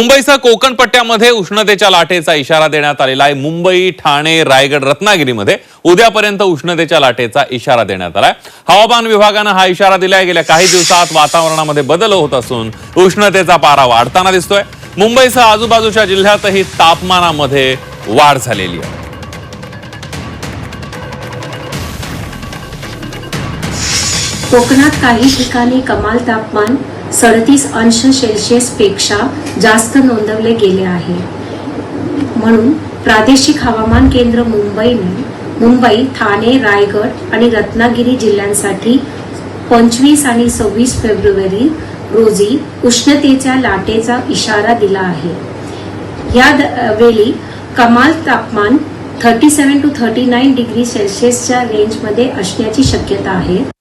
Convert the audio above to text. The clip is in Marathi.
मुंबईसह कोकण पट्ट्यामध्ये उष्णतेच्या लाटेचा इशारा देण्यात आलेला आहे मुंबई ठाणे रायगड रत्नागिरीमध्ये उद्यापर्यंत उष्णतेच्या लाटेचा इशारा देण्यात आलाय. हवामान विभागानं हा इशारा दिलाय. गेल्या काही दिवसात वातावरणामध्ये बदल होत असून उष्णतेचा पारा वाढताना दिसतोय. मुंबईसह आजूबाजूच्या जिल्ह्यातही तापमानामध्ये वाढ झालेली आहे. कोकणात काही ठिकाणी कमाल तापमान सदतीस अंश सेल्सिअसपेक्षा जास्त नोंदवले गेले आहे. म्हणून प्रादेशिक हवामान केंद्र मुंबईने मुंबई ठाणे रायगड आणि रत्नागिरी जिल्ह्यांसाठी पंचवीस आणि सव्वीस फेब्रुवारी रोजी उष्णतेच्या लाटेचा इशारा दिला आहे. या द- वेळी कमाल तापमान thirty seven two thirty nine degree सेल्सिअसच्या रेंजमध्ये असण्याची शक्यता आहे.